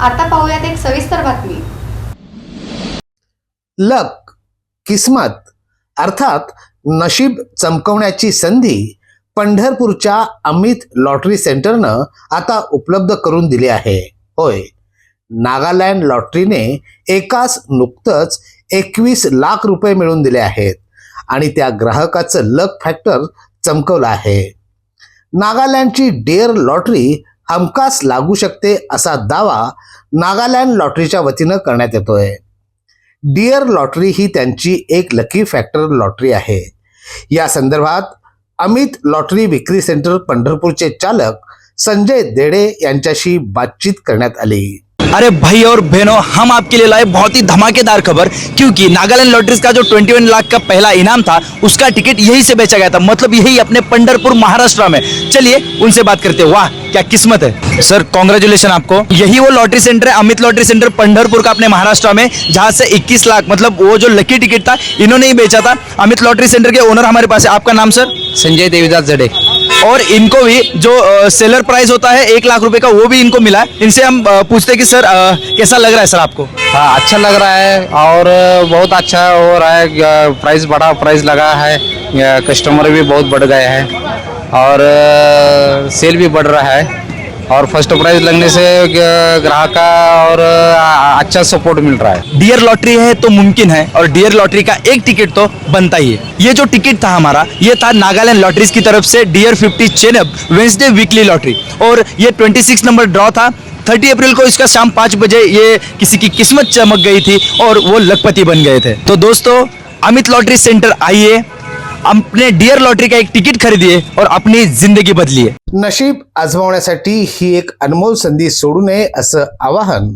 आता पाहूयात एक सविस्तर बातमी. लक किस्मत अर्थात नशीब चमकवण्याची संधी पंढरपूरच्या अमित लॉटरी सेंटरनं आता उपलब्ध करून दिली आहे. होय नागालँड लॉटरीने एकाच नुकतंच एकवीस लाख रुपये मिळवून दिले आहेत आणि त्या ग्राहकाचं लक फॅक्टर चमकवलं आहे. नागालँडची डेअर लॉटरी हमखास लागू शकते असा दावा नागालँड लॉटरीच्या वतीनं करण्यात येतोय. डिअर लॉटरी ही त्यांची एक लकी फॅक्टर लॉटरी आहे. या संदर्भात अमित लॉटरी विक्री सेंटर पंढरपूरचे चालक संजय देडे यांच्याशी बातचीत करण्यात आली. अरे भाई और बहनों हम आपके लिए लाए बहुत ही धमाकेदार खबर क्योंकि नागालैंड लॉटरीज का जो 21 लाख का पहला इनाम था उसका टिकट यही से बेचा गया था मतलब यही अपने पंडरपुर महाराष्ट्र में। चलिए उनसे बात करते हैं। वाह क्या किस्मत है। सर कॉन्ग्रेचुलेशन आपको। यही वो लॉटरी सेंटर है अमित लॉटरी सेंटर पंडरपुर का अपने महाराष्ट्र में जहाँ से 21 लाख मतलब वो जो लकी टिकट था इन्होंने ही बेचा था। अमित लॉटरी सेंटर के ओनर हमारे पास है। आपका नाम सर संजय देवीदास जडे। और इनको भी जो सेलर प्राइस होता है, एक लाख रुपए का, वो भी इनको मिला है। इनसे हम पूछते कि, सर कैसा लग रहा है, सर, आपको? हाँ अच्छा लग रहा है और बहुत अच्छा हो रहा है प्राइस बड़ा प्राइस लगा है। कस्टमर भी बहुत बढ़ गए हैं और सेल भी बढ़ रहा है। और फ़र्स्ट प्राइज लगने से ग्राहक का और अच्छा सपोर्ट मिल रहा है। डियर लॉटरी है तो मुमकिन है, और डियर लॉटरी का एक टिकट तो बनता ही है। ये जो टिकट था हमारा, ये था नागालैंड लॉटरीज की तरफ़ से डियर 50 चेनअप वेंसडे वीकली लॉटरी और ये 26 नंबर ड्रॉ था 30 अप्रैल को इसका शाम पाँच बजे ये किसी की किस्मत चमक गई थी, और वो लखपति बन गए थे। तो दोस्तों, अमित लॉटरी सेंटर आइए अपने डियर लॉटरी का एक टिकट खरीदिए और अपनी जिंदगी बदलिए। नशीब आजमावण्यासाठी ही एक अनमोल संधी सोडू नये असं आवाहन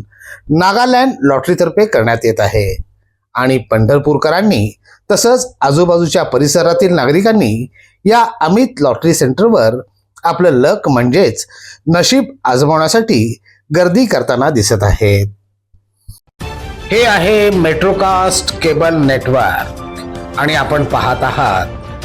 नागालँड लॉटरीतर्फे करण्यात येत आहे. आणि पंढरपूरकरांनी तसंच आजूबाजूच्या परिसरातील नागरिकांनी या अमित लॉटरी सेंटरवर आपलं लक म्हणजेच नशीब आजमावण्यासाठी गर्दी करताना दिसत आहेत. हे आहे मेट्रोकास्ट केबल नेटवर्क आणि आपण पाहत आहात